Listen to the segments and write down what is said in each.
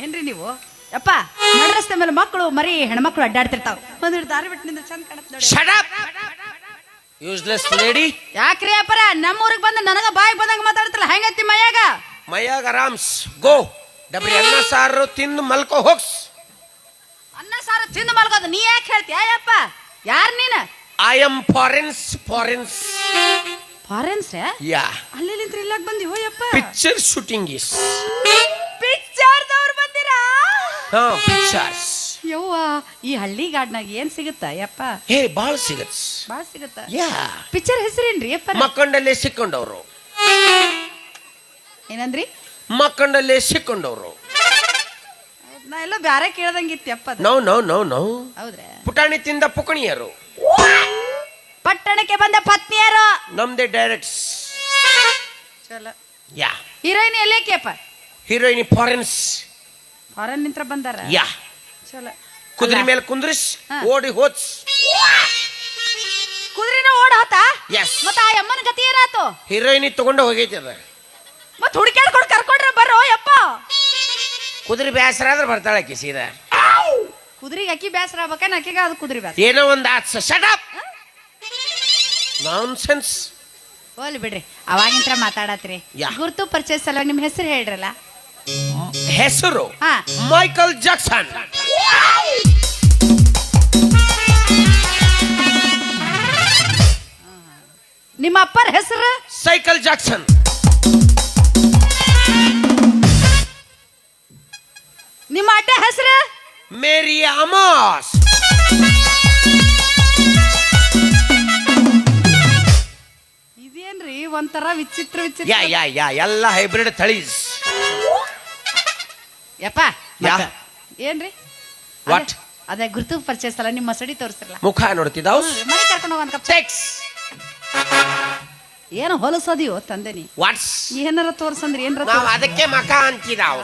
ಏನ್ರಿ ನೀವು? ಅಪ್ಪ ನಡ್ ರಸ್ತೆ ಮೇಲೆ ಮಕ್ಕಳು ಮರಿ ಹೆಣ್ಮಕ್ಳು ಅಡ್ಡಾಡ್ತಿರ್ತಾವ. ಒಂದ್ ದಾರಿ ಬಿಟ್ಟು ನಿಂದ ಚಂದ ಕಾಣತ್ ನೋಡಿ. ಶಟ್ ಅಪ್ ಯೂಸ್ಲೆಸ್ ಲೇಡಿ ಯಾಕ್ರಿ ಅಪ್ಪರ ನಮ್ಮೂರಿಗೆ ಬಂದು ನನಗ ಬಾಯಿ ಬಂದಂಗ ಮಾತಾಡ್ತಿಲ್ಲ. ಹೆಂಗೈತಿ ಮೈಯಾಗ? ಮೈಯಾಗ ಆರಾಮ್ಸ್. ಗೋ. ಡಬ್ರಿ ಅನ್ನ ಸಾರು ತಿಂದು ಮಲ್ಕೋ ಹೋಗ್ಸ್. ಅನ್ನ ಸಾರು ತಿಂದು ಮಲ್ಕೋದು ನೀ ಯಾಕೆ ಹೇಳ್ತೀಯ ಯಪ್ಪ ಯಾರ್ ನೀನ? ಐ ಆಮ್ ಫಾರೆನ್ಸ್ ಫಾರೆನ್ಸ್ ಫಾರೆನ್ಸ್ ಯಾ ಅಲ್ಲಿ ಇಲ್ಲಕ್ ಬಂದಿ ಯಪ್ಪ? ಪಿಕ್ಚರ್ ಶೂಟಿಂಗ್ ಇಸ್ ಹಾ. ಪಿಕ್ಚರ್ಸ್ ಯವ್ವ ಈ ಹಳ್ಳಿ ಗಾಡ್ನಾಗ ಏನ್ ಸಿಗುತ್ತ ಯಪ್ಪ? ಹೇ ಬಾಳ್ ಸಿಗತ್. ಬಾಳ ಸಿಗುತ್ತ? ಯಾ. ಪಿಕ್ಚರ್ ಹೆಸರೇನ್ರಿ ಯಪ್ಪ ಮಕ್ಕಂಡಲ್ಲೇ ಸಿಕ್ಕೊಂಡವ್ರು. ಏನಂದ್ರಿ? ಮಕ್ಕಂಡಲ್ಲೇ ಸಿಕ್ಕೊಂಡವ್ರು. ನಾ ಎಲ್ಲ ಬ್ಯಾರೆ ಕೇಳ್ದಂಗಿತ್ತು ಯಪ್ಪ ನೋ ನೋ ನೋ ನೋ. ಹೌದ್ರಾ? ಪುಟಾಣಿ ತಿಂದ ಪುಕಣಿಯರು. ಪಟ್ಟಣಕ್ಕೆ ಬಂದ ಪತ್ನಿಯರು. ನಮ್ದೇ ಡೈರೆಕ್ಟ್ಸ್ ಚಲೋ. ಯಾ. ಹೀರೋಯಿನ್ ಕೇಪ ಹೀರೋಯಿನ್ ಫಾರೆನ್ಸ್ ಫಾರನ್ ನಿಂತ್ರ ಬಂದಾರ? ಯಾ. ಚಲೋ. ಕುದುರೆ ಮೇಲೆ ಕುಂದ್ರಿಸ್ ಓಡಿ ಹೋದ್ಸ್. ಕುದುರೆನ ಓಡಾತ ಹೋತ? ಎಸ್ ಮತ್ತ ಆ ಅಮ್ಮನ ಗತಿ ಏನಾತು ಹೀರೋಯಿನಿ ತಗೊಂಡು ಹೋಗೈತಿ ಅದ. ಮತ್ ಹುಡುಕ್ಯಾಡ್ಕೊಂಡು ಕರ್ಕೊಂಡ್ರೆ ಬರೋ ಯಪ್ಪ. ಕುದುರೆ ಬೇಸರ ಆದ್ರೆ ಬರ್ತಾಳೆ ಆಕಿ ಸೀದಾ. ಕುದುರೆಗೆ ಅಕ್ಕಿ ಬೇಸರ ಆಗ್ಬೇಕೇನ ಅಕ್ಕಿಗೆ ಅದು ಕುದುರೆ ಬೇಸರ ಏನೋ ಒಂದು ಆತ್ಸ. ಶಟ್ ಅಪ್ ನಾನ್ ಸೆನ್ಸ್ ಹೋಗ್ಲಿ ಬಿಡ್ರಿ ಅವಾಗಿಂತ್ರ ಮಾತಾಡತ್ರಿ. ಯಾ. ಗುರ್ತು ಪರಿಚಯ ಸಲುವಾಗಿ ನಿಮ್ಮ ಹೆಸರು ಹೇಳ್ರಲ್ಲ? ಹೆಸರು ಹಾ. Michael Jackson. ನಿಮ್ಮ ಅಪ್ಪರ ಹೆಸರು? Cycle Jackson. ನಿಮ್ಮ ಅಡ್ಡ ಹೆಸರು? ಮೇರಿ ಅಮಾಸ್. ಇದೇನ್ರಿ ಒಂಥರ ವಿಚಿತ್ರ ವಿಚಿತ್ರ ಯಾ ಯಾ ಯಾ ಎಲ್ಲ ಹೈಬ್ರಿಡ್ ತಳೀಸ್. ಯಪ್ಪ ಯಾ. ಏನ್ರಿ? What? ಅದೇ- ಅದೇ ಗುರುತು ಪರಿಚಯ ಸಲ ನಿಮ್ಮ ಸಡಿ ತೋರಿಸಿರಲ್ಲ. ಮುಖ ನೋಡ್ತಿದ್ದಾವ್ ಮನೆ ಕರ್ಕೊಂಡು ಹೋಗ್ ಕಪ್ ಟೆಕ್ಸ್ ಏನು ಹೊಲಸದಿಯೋ ತಂದೆ ನೀ? ವಾಟ್ಸ್ ಏನಾರ ತೋರ್ಸಂದ್ರೆ ಏನರ ನಾವ್ ಅದಕ್ಕೆ ಮಖ ಅಂತಿದಾವ್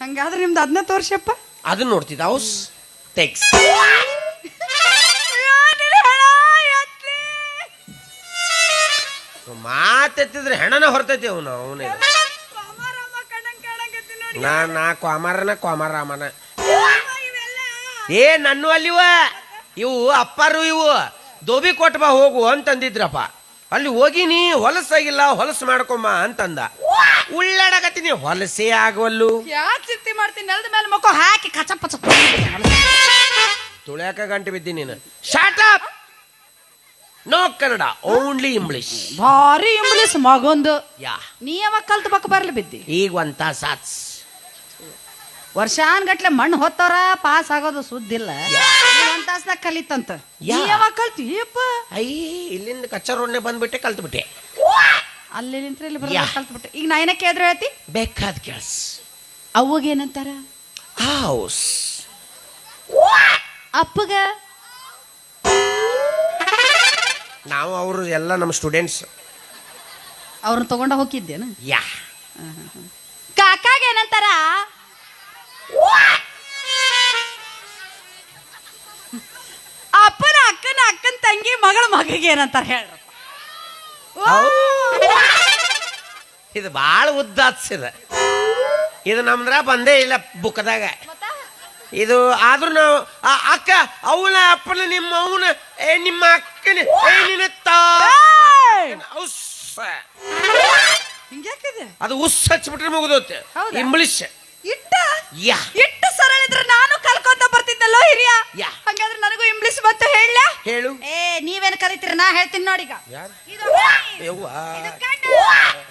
ಹಂಗಾದ್ರೆ ನಿಮ್ದು ಅದನ್ನ ತೋರ್ಸಪ್ಪ. ಅದನ್ನ ನೋಡ್ತಿದ್ದಾವ್ ಟೆಕ್ಸ್ ಮಾತೆತ್ತಿದ್ರೆ ಹೆಣನ ಹೊರ್ತೈತಿ ಅವನು ಅವನೇ. ನಾ ನಾ ಕ್ವಾಮಾರನ ಕ್ವಾಮಾರಾಮನ ಏ ನನ್ನು ಅಲ್ಲಿವ? ಇವು ಅಪ್ಪಾರು ಇವು. ದೋಬಿ ಕೊಟ್ಟ ಬಾ ಹೋಗು ಅಂತಂದಿದ್ರಪ್ಪ. ಅಲ್ಲಿ ಹೋಗಿನಿ ಹೊಲಸಾಗಿಲ್ಲ ಹೊಲಸು ಮಾಡ್ಕೊಂಬ ಅಂತಂದ. ಉಳ್ಳಾಡಕತ್ತೀನಿ ಹೊಲಸೇ ಆಗವಲ್ಲು. ಯಾಕೆ ಚಿಂತೆ ಮಾಡ್ತೀನಿ ನೆಲದ ಮೇಲೆ ಮಕ್ಕಳು ಹಾಕಿ ಕಚ ಪಚ ತುಳ್ಯಾಕ ಗಂಟೆ ಬಿದ್ದೀನಿ ನೀನು. Shut up no Kannada only English ಭಾರಿ ಇಂಗ್ಲಿಷ್ ಮಗೊಂದು. ಯಾ. ನೀ ಯಾವಾಗ ಕಲ್ತು ಬಕ್ಕ ಬರ್ಲಿ ಬಿದ್ದಿ? ಈಗ ಒಂದ್ ತಾಸ್ ವರ್ಷಾನ್ಗಟ್ಲೆ ಮಣ್ಣು ಹೊತ್ತವ್ರ ಪಾಸ್ ಆಗೋದು ಸುದ್ದಿಲ್ಲ. ಒಂದ್ ತಾಸ್ನಾಗ ಕಲಿತಂತ. ಯಾವ ಯಾ. ಯಾವಾಗ ಕಲ್ತಿ ಯಪ್ಪ. ಐ ಇಲ್ಲಿಂದ ಕಚ್ಚಾ ರೋಡ್ನೆ ಬಂದ್ಬಿಟ್ಟೆ ಕಲ್ತ್ಬಿಟ್ಟೆ. ಅಲ್ಲಿ ನಿಂತ್ರ ಇಲ್ಲಿ ಯಾ. ಬರೋದು ಕಲ್ತ್ಬಿಟ್ಟೆ. ಈಗ ನಾ ಏನಕ್ಕೆ ಕೇಳಿದ್ರೆ ಹೇಳ್ತಿ? ಬೇಕಾದ ಕೆಲ್ಸ ಅವ್ವಗ ಏನಂತಾರ? ಹೌಸ್. ಅಪ್ಪಗ? ನಾವು ಅವರು ಎಲ್ಲ ನಮ್ಮ ಸ್ಟೂಡೆಂಟ್ಸ್. ಅವ್ರನ್ನ ತಗೊಂಡ ಹೋಗಿದ್ದೇನು? ಯಾ. ಕಾಕಾಗ ಏನಂತಾರ? ಅಪ್ಪನ ಅಕ್ಕನ ಅಕ್ಕನ ತಂಗಿ ಮಗಳ ಮಗಳಿಗೆ ಏನಂತಾರೆ ಹೇಳ ಇದು ಭಾಳ ಉದ್ದಾತ್ಸಿದ ಇದು ನಮ್ದ್ರ ಬಂದೇ ಇಲ್ಲ ಬುಕ್ದಾಗ. ಇದು ಆದ್ರೂ ನಾವು ಅಕ್ಕ ಅವನ ಅಪ್ಪನ ನಿಮ್ಮ ಅವನ ಏ ನಿಮ್ಮ ಅಕ್ಕನ ಏ ನಿನ್ನ ತಾ ಅದು ಉಸ್ ಹಚ್ಬಿಟ್ರೆ ಮುಗಿದೋತೆ? ಇಂಗ್ಲಿಷ್. ಇಟ್ಟ? ಯಾ. ಇಟ್ಟು ಸರಳ ಇದ್ರೆ ನಾನು ಕಲ್ಕೊಂತ ಬರ್ತಿದ್ದಲ್ಲೋ ಹಿರಿಯ? ಯಾ. ಹಂಗಾದ್ರೆ ನನಗೂ ಇಂಗ್ಲಿಷ್ ಬಂತು ಹೇಳ ಹೇಳು. ಏ ನೀವೇನ್ ಕರಿತೀರ? ನಾ ಹೇಳ್ತೀನಿ ನೋಡಿಗ ಯಾರು ಇದು ಬಾಯಿ, ಯವ್ವ. ಇದು ಕಣ್ಣು,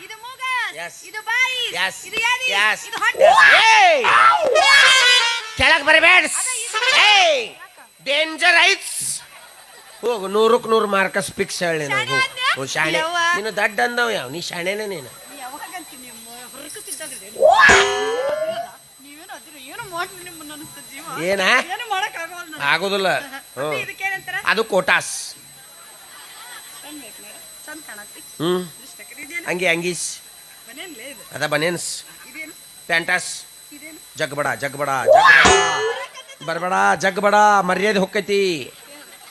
ಇದು ಮೂಗ, Yes. ಇದು ಬಾಯಿ, Yes. ಇದು ಎದೆ, Yes. ಇದು ಹೊಟ್ಟೆ. ಏಯ್ ಕೆಳಗ್ ಬರಬೇಡ. ಏ ಏಯ್ ಡೇಂಜರ್ ಐಟ್ಸ್ ಹೋಗು ನೂರಕ್ಕೆ ನೂರು ಮಾರ್ಕಸ್ ಫಿಕ್ಸ್ ಹೇಳಿ ಶಾಣೆ ನಾವು ಅಂದ್ಯಾ? ಓ ಶಾಣೆ. ಯವ್ವ. ನೀನು ದಡ್ಡ ಅಂದವ ಯಾವ? ನೀ ಶಾಣೆನೇ ನೀನು. ಯಾವಾಗಂತೀನಿ ನಿಮ್ಮ ಹೊರಕುತ್ತಿದ್ದಾಗ್ರಿ? ನೀವೇನು ಅದಿರು, ಏನು ಮಾಡ್ರಿ ನಿಮ್ಮನ್ನ ಅನಿಸ್ತ ಜೀವ. ಏನ. ಆಗೋದಿಲ್ಲ. ಹ್ಞೂ ಅದು ಕೋಟಾಸ್. ಹ್ಞೂ? ಹಂಗೆ ಅಂಗೀಸ್? ಅದ ಬನೇನ್ಸ್ ಇದೇನು? ಪ್ಯಾಂಟಾಸ್. ಇದೇನು? ಜಗ್ಬಡ ಜಗ್ಬಡ ಜಗ್ಬಡ. ಬರಬೇಡ ಜಗ್ಬಡ. ಮರ್ಯಾದೆ ಹೊಕ್ಕೈತಿ.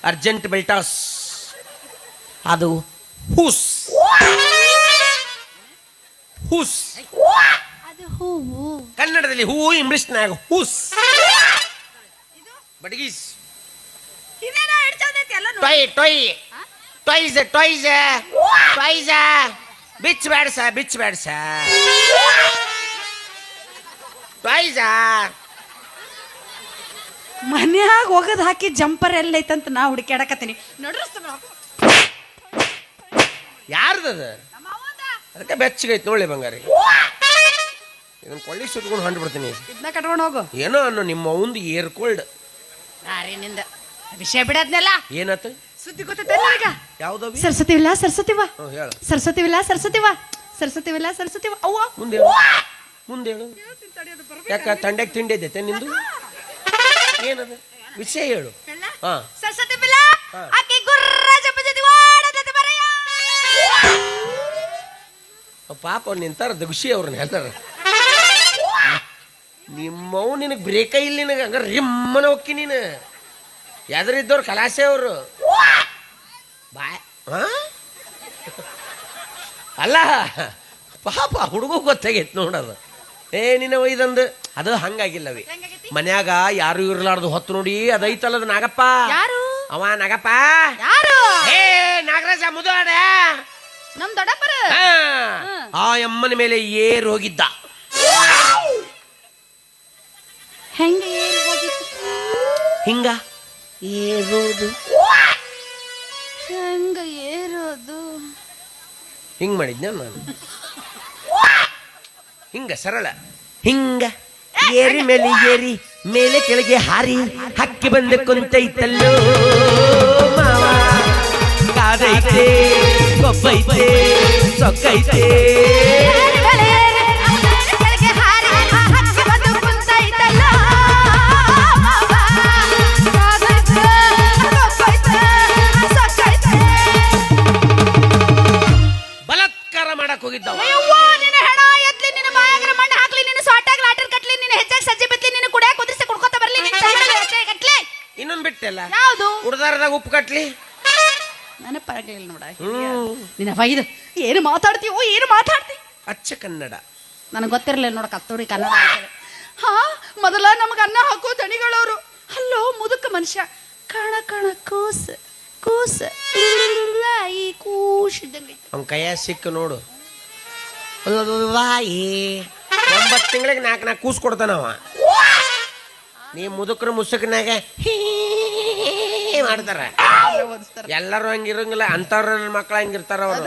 ಅರ್ಜೆಂಟ್ ಬೆಲ್ಟಾಸ್. ಅದು ಹೂಸ್. ಹೂಸ್. ಕನ್ನಡದಲ್ಲಿ ಹೂ ಇಂಗ್ಲಿಷ್ನಾಗ ಹೂಸ್. ಬಡಗೀಸ್. ಇದೇನ ಹಿಡ್ಸೋದೈತಿ ಎಲ್ಲ ನೋಡಿ. ಟೊಯ್. ಟೊಯ್ ಟೊಯ್ಸ್ ಟೊಯ್ಸ್. ಟೊಯ್ಸ್. ಬಿಚ್ ಬ್ಯಾಡ್ಸ ಬಿಚ್ ಬೇಡ ಸಾ ಟೊಯ್ಸ್. ಮನ್ಯಾಗ ಹೋಗದ್ ಹಾಕಿ ಜಂಪರ್ ಎಲ್ಲೈತಂತ ನಾ ಹುಡುಕ್ಯಾಡಕತ್ತೀನಿ ಅಡಕತ್ತೀನಿ ಯಾರ್ದದ ಅದಕ್ಕೆ ಬೆಚ್ಚಗೈತೆ ನೋಡಿ ಬಂಗಾರಿ. ಇದನ್ನ ಕೊಳ್ಳಿ ಸುಟ್ಕೊಂಡು ಹಂಡ್ಬಿಡ್ತೀನಿ ಬಿಡ್ತೀನಿ. ಇದನ್ನ ಕಟ್ಕೊಂಡು ಹೋಗು. ಏನೋ ಅನ್ನೋ ನಿಮ್ಮ ಒಂದು ಏರ್ಕೋಲ್ಡ್ ಯಾರಿ ನಿಂದ ವಿಷಯ ಬಿಡದ್ನೆಲ್ಲ? ಏನತ್ತು ಸುದ್ದಿ ಗೊತ್ತಲ್ಲ ಈಗ? ಯಾವ್ದು ಸರಸ್ವತಿ ವಿಲ್ಲ ಸರಸ್ವತಿ ವಾ. ಹ್ಞೂ ಹೇಳು. ಸರಸ್ವತಿ ವಿಲ್ಲ ಸರಸ್ವತಿ ವಾ. ಸರಸ್ವತಿ ವಿಲ್ಲ ಸರಸ್ವತಿ ವಾ. ಅವ್ವ. ಮುಂದೆ ಹೇಳು. ಮುಂದೆ ಹೇಳು. ಯಾಕ ತಂಡಕ್ಕೆ ತಿಂಡಿ ಐತೆ ನಿಂದು? ಏನದು? ವಿಷಯ ಹೇಳು. ಹಾ. ಸರಸ್ವತಿ ವಿಲ್ಲ ಹಾ. ಆಕೆ ಗುರ್ರ ಜಪ ಜೊತೆ ಬರೆಯ ಪಾಪ ಅವ್ರು ನಿಂತಾರ ದುಷಿ ಅವ್ರನ್ನ ಹೇಳ್ತಾರ ನಿಮ್ಮವು ನಿನಗೆ ಬ್ರೇಕ ಇಲ್ಲ ನಿನಗೆ. ಹಂಗ ರಿಮ್ಮನ ಹೋಕ್ಕಿ ನೀನು. ಎದರಿದ್ದವ್ರು ಕಲಾಸೆ ಅವರು. ಬಾಯ್. ಹಾ? ಅಲ್ಲ ಪಾಪ ಹುಡುಗ ಗೊತ್ತಾಗೈತೆ ನೋಡೋದು ಏ ನಿನ್ನ ಇದಂದು ಅದು ಹಂಗಾಗಿಲ್ಲವಿ? ಮನ್ಯಾಗ ಯಾರು ಇರ್ಲಾರ್ದು ಹೊತ್ತು ನೋಡಿ ಅದೈತಲ್ಲದ ನಾಗಪ್ಪ. ಯಾರು? ಅವ ನಾಗಪ್ಪ. ಯಾರು? ಏ ನಾಗರಾಜ ಮುದುವಾಡ ನಮ್ ದೊಡ್ಡಪ್ಪರ. ಆ, ಆ ಅಮ್ಮನ ಮೇಲೆ ಏರ್ ಹೋಗಿದ್ದ ಹೆಂಗೆ ಹಿಂಗ? ಏರೋದು. ಹೆಂಗ ಏರೋದು? ಹಿಂಗ್ ಮಾಡಿದ್ನ ನಾನು. ಹಿಂಗ ಸರಳ. ಹಿಂಗ ಏರಿ ಮೇಲೆ ಏರಿ ಮೇಲೆ ಕೆಳಗೆ ಹಾರಿ ಹಕ್ಕಿ ಬಂದ ಕುಂತೈತಲ್ಲೋ ಮಾವ. ಕಾದೈತೆ ಕೊಬ್ಬೈತೆ ಸೊಕ್ಕೈತೆ ಕಟ್ಲಿ ನೆನಪಾಗ್ಲಿಲ್ಲ ನೋಡ ನಿನ್ನ ಬೈದು ಏನು ಮಾತಾಡ್ತೀವೋ ಏನು ಮಾತಾಡ್ತಿ ಅಚ್ಚ ಕನ್ನಡ ನನಗೆ ಗೊತ್ತಿರಲಿಲ್ಲ ನೋಡ ಕತ್ತೋರಿ ಕನ್ನಡ. ಹಾ ಮೊದಲ ನಮಗೆ ಅನ್ನ ಹಾಕೋ ದಣಿಗಳವರು ಅಲ್ಲೋ ಮುದುಕ ಮನುಷ್ಯ ಕಣ ಕಣ ಕೂಸ್ ಕೂಸ್ ಈ ಕೂಸ್ ಇದ್ದಂಗೆ ಅವನ ಕೈಯ ಸಿಕ್ಕ ನೋಡು ಬಾಯಿ ಒಂಬತ್ತು ತಿಂಗಳಿಗೆ ನಾಲ್ಕು ನಾಲ್ಕು ಕೂಸ್ ಕೊಡ್ತಾನವ ನೀ ಮುದುಕರು ಮುಸುಕಿನಾಗ ಮಾಡ್ತಾರ. ಎಲ್ಲರೂ ಹಂಗಿರಂಗಿಲ್ಲ ಅಂತವ್ರ ನನ್ನ ಮಕ್ಳು ಹಂಗಿರ್ತಾರ ಅವರು.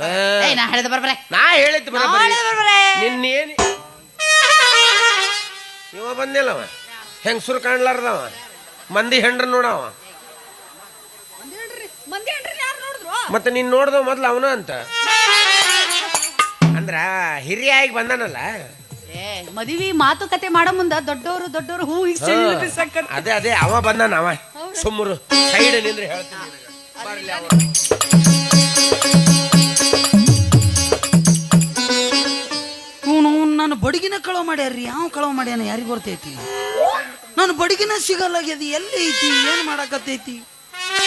ನಾ ಹೇಳಿದ ಬರ್ಬರೆ. ನಾ ಹೇಳಿದ ನಿನ್ನೇನು ಇವ ಬಂದಿಲ್ಲವ ಹೆಂಗಸರು ಕಾಣ್ಲಾರ್ದವ? ಮಂದಿ ಹೆಂಡ್ರ ನೋಡವ? ಮತ್ತೆ ನೀನ್ ನೋಡ್ದವ ಮೊದ್ಲು ಅವನ ಅಂತ? ಅಂದ್ರ ಹಿರಿಯಾಗಿ ಬಂದಾನಲ್ಲ? ಮದುವೆ ಮಾತುಕತೆ ಮಾಡೋ ಮುಂದ ದೊಡ್ಡವರು ದೊಡ್ಡವರು ಹೂ ಅದೇ ಅದೇ ಅವ ಬಂದ ನಾವ. ಸುಮ್ಮರು ಸೈಡ್ ನಿಂದ್ರೆ ಹೇಳ್ತೀನಿ ನಿನಗೆ. ಬರ್ಲಿ ಅವ. ಅವನು ನನ್ನ ಬಡಗಿನ ಕಳವ ಮಾಡ್ಯಾರ್ರಿ. ಯಾವ ಕಳವ ಮಾಡ್ಯಾನ ಯಾರಿಗೆ ಬರ್ತೈತಿ ನನ್ನ ಬಡಗಿನ ಸಿಗಲ್ಲಾಗ್ಯದ ಎಲ್ಲಿ ಐತಿ ಏನು ಮಾಡಕತ್ತೈತಿ?